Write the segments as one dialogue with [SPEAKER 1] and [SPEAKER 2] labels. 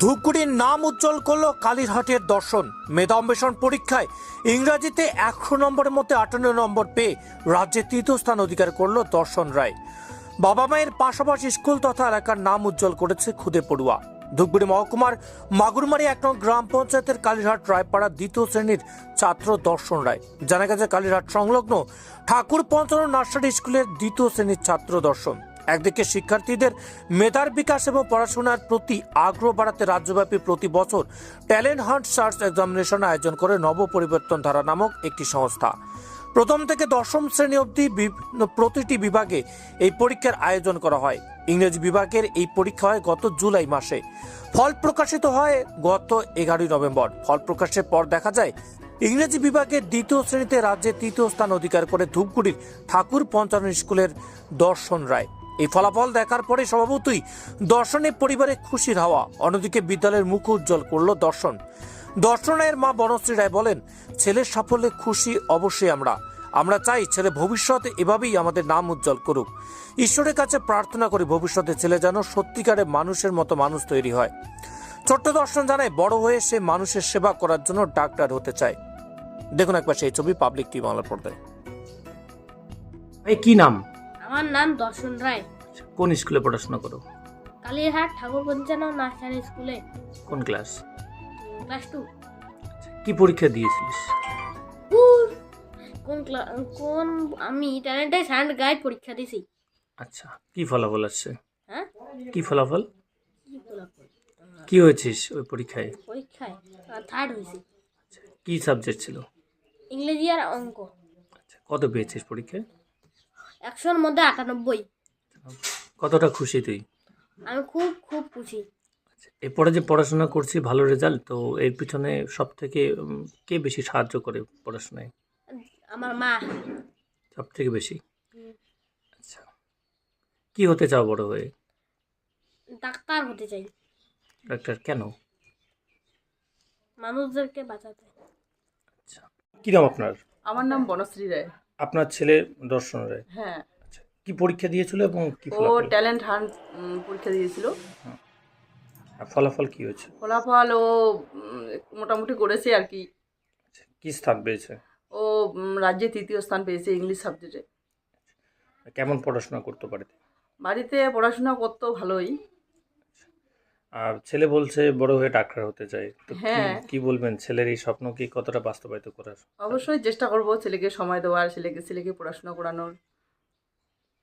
[SPEAKER 1] ধূপগুড়ির নাম উজ্জ্বল করল কালীরহাটের দর্শন। মেধা অন্বেষণ পরীক্ষায় ইংরাজিতে একশো নম্বরের মধ্যে আটান্ন নম্বর পেয়ে রাজ্যে তৃতীয় স্থান অধিকার করল দর্শন রায়। বাবা মায়ের পাশাপাশি স্কুল তথা এলাকার নাম উজ্জ্বল করেছে খুদে পড়ুয়া। ধূপগুড়ি মহকুমার মাগুরমারি এক নং গ্রাম পঞ্চায়েতের কালীরহাট রায়পাড়া দ্বিতীয় শ্রেণির ছাত্র দর্শন রায়। জানা গেছে কালীরহাট সংলগ্ন ঠাকুর পঞ্চান্ন নার্সারি স্কুলের দ্বিতীয় শ্রেণির ছাত্র দর্শন। একদিকে শিক্ষার্থীদের মেধার বিকাশ এবং পড়াশোনার প্রতি আগ্রহ বাড়াতে রাজ্যব্যাপী প্রতি বছর ট্যালেন্ট হান্ট সার্চ এক্সামিনেশন আয়োজন করে নব পরিবর্তন ধারা নামক একটি সংস্থা। প্রথম থেকে দশম শ্রেণি অবধি প্রতিটি বিভাগে এই পরীক্ষার আয়োজন করা হয়। ইংরেজি বিভাগের এই পরীক্ষা হয় গত জুলাই মাসে। ফল প্রকাশিত হয় গত এগারোই নভেম্বর। ফল প্রকাশের পর দেখা যায়, ইংরেজি বিভাগের দ্বিতীয় শ্রেণীতে রাজ্যে তৃতীয় স্থান অধিকার করে ধূপগুড়ির ঠাকুর পঞ্চান্ন স্কুলের দর্শন রায়। এই ফলাফল দেখার পরে স্বভাবতই দর্শনের পরিবারে খুশির হাওয়া। অন্যদিকে বিদ্যালয়ের মুখ উজ্জ্বল করল দর্শন। দর্শনের মা বনশ্রী রায় বলেন ছেলের সাফল্যে খুশি অবশ্যই আমরা। আমরা চাই ছেলে ভবিষ্যতে এভাবেই আমাদের নাম উজ্জ্বল করুক। ঈশ্বরের কাছে প্রার্থনা করি ভবিষ্যতে ছেলে যেন সত্যিকারের মানুষের মতো মানুষ তৈরি হয়। ছোট্ট দর্শন জানায় বড় হয়ে সে মানুষের সেবা করার জন্য ডাক্তার হতে চায়। দেখুন একবার সেই ছবি পাবলিক টিভি বাংলার পর্দায়।
[SPEAKER 2] কি নাম?
[SPEAKER 3] আমার নাম দর্শন রায়।
[SPEAKER 2] কোন স্কুলে পড়াশোনা করো?
[SPEAKER 3] কালীরহাট ঠাকুর পঞ্চান্ন নার্সারি স্কুলে।
[SPEAKER 2] কোন ক্লাস?
[SPEAKER 3] Class two.
[SPEAKER 2] কি পরীক্ষা দিয়েছিলিস?
[SPEAKER 3] কোন কোন আমি ট্যালেন্টেড হ্যান্ড গাইড পরীক্ষা দিছি।
[SPEAKER 2] আচ্ছা কি ফলাফল আসছে?
[SPEAKER 3] হ্যাঁ?
[SPEAKER 2] কি ফলাফল?
[SPEAKER 3] কি ফলাফল?
[SPEAKER 2] কি হয়েছিস ওই পরীক্ষায়?
[SPEAKER 3] পরীক্ষায় থার্ড হয়েছি।
[SPEAKER 2] কি সাবজেক্ট ছিল?
[SPEAKER 3] ইংরেজি আর অঙ্ক।
[SPEAKER 2] আচ্ছা কত পেয়েছিস পরীক্ষায়?
[SPEAKER 3] একশোর মধ্যে আটানব্বই।
[SPEAKER 2] কতটা খুশি তুই?
[SPEAKER 3] আমি খুব খুব খুশি।
[SPEAKER 2] আচ্ছা, এরপরে যে পড়াশোনা করছি ভালো রেজাল্ট তো এর পিছনে সব থেকে কে বেশি সাহায্য করে পড়াশোনায়?
[SPEAKER 3] আমার মা।
[SPEAKER 2] সব থেকে বেশি আচ্ছা। কি হতে চাও বড় হয়ে?
[SPEAKER 3] ডাক্তার হতে চাই।
[SPEAKER 2] ডাক্তার কেন?
[SPEAKER 3] মানুষদেরকে বাঁচাতে।
[SPEAKER 2] আচ্ছা। কি নাম আপনার?
[SPEAKER 4] আমার নাম বনশ্রী রায়।
[SPEAKER 2] আপনার ছেলে দর্শন রায়।
[SPEAKER 4] হ্যাঁ।
[SPEAKER 2] কি পরীক্ষা দিয়েছিল এবং কি
[SPEAKER 4] ও
[SPEAKER 2] ফলাফল?
[SPEAKER 4] ট্যালেন্ট হান্ট উম, পরীক্ষা দিয়েছিল।
[SPEAKER 2] আর ফলাফল কি হয়েছে?
[SPEAKER 4] ফলাফল ও উম, মোটামুটি করেছে আর কি।
[SPEAKER 2] আচ্ছা, কি স্থান পেয়েছে?
[SPEAKER 4] ও উম, রাজ্যে তৃতীয় স্থান পেয়েছে ইংলিশ সাবজেক্টে।
[SPEAKER 2] কেমন পড়াশোনা করতে পারে
[SPEAKER 4] বাড়িতে পড়াশোনা করতো ভালোই।
[SPEAKER 2] আর ছেলে বলছে বড় হয়ে ডাক্তার হতে চায় তো কি-
[SPEAKER 4] হ্যাঁ।
[SPEAKER 2] কি বলবেন? ছেলের এই স্বপ্ন কি কতটা বাস্তবায়িত করার?
[SPEAKER 4] অবশ্যই চেষ্টা করব ছেলেকে সময় দেওয়ার ছেলেকে ছেলেকে পড়াশোনা করানোর।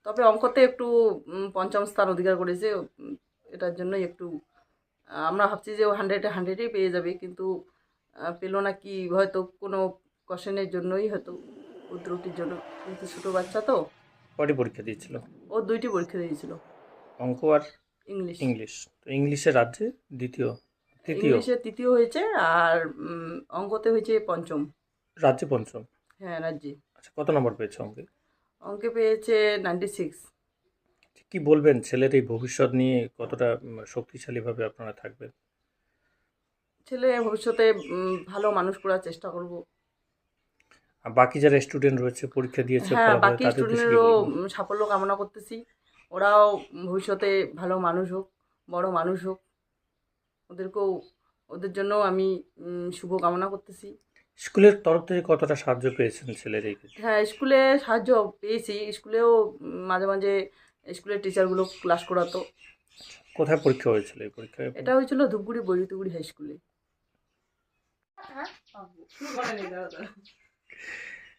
[SPEAKER 4] তবে অঙ্কতে একটু পঞ্চম স্থান অধিকার করেছে এটার জন্যই একটু আমরা ভাবছি যে ও হান্ড্রেডে হান্ড্রেডেই পেয়ে যাবে কিন্তু পেল না কি হয়তো কোনো কোশ্চেনের জন্যই হয়তো ও ত্রুটির জন্য কিন্তু ছোটো বাচ্চা তো।
[SPEAKER 2] কটি পরীক্ষা দিয়েছিল?
[SPEAKER 4] ও দুইটি পরীক্ষা দিয়েছিল।
[SPEAKER 2] অঙ্ক আর
[SPEAKER 4] ইংলিশ
[SPEAKER 2] ইংলিশ তো ইংলিশে রাজ্যে দ্বিতীয় তৃতীয়?
[SPEAKER 4] ইংলিশে তৃতীয় হয়েছে আর অঙ্কতে হয়েছে পঞ্চম।
[SPEAKER 2] রাজ্যে পঞ্চম?
[SPEAKER 4] হ্যাঁ রাজ্যে।
[SPEAKER 2] আচ্ছা কত নম্বর পেয়েছে অঙ্কে?
[SPEAKER 4] অঙ্কে পেয়েছে নাইনটি সিক্স
[SPEAKER 2] কি বলবেন ছেলের এই ভবিষ্যৎ নিয়ে কতটা শক্তিশালীভাবে আপনারা থাকবেন?
[SPEAKER 4] ছেলে ভবিষ্যতে ভালো মানুষ করার চেষ্টা করব।
[SPEAKER 2] আর বাকি যারা স্টুডেন্ট রয়েছে পরীক্ষা দিয়েছে
[SPEAKER 4] হ্যাঁ বাকি স্টুডেন্টেরও সাফল্য কামনা করতেছি। ওরাও ভবিষ্যতে ভালো মানুষ হোক বড় মানুষ হোক। ওদেরকেও ওদের জন্য আমি শুভ কামনা করতেছি।
[SPEAKER 2] স্কুলের তরফ থেকে কতটা সাহায্য পেয়েছেন ছেলের এই ক্ষেত্রে?
[SPEAKER 4] হ্যাঁ স্কুলে সাহায্য পেয়েছি। স্কুলেও মাঝে মাঝে স্কুলের টিচারগুলো ক্লাস করাতো।
[SPEAKER 2] কোথায় পরীক্ষা হয়েছিল এই পরীক্ষায়?
[SPEAKER 4] এটা হয়েছিল ধূপগুড়ি বৈরিতুগুড়ি হাই স্কুলে।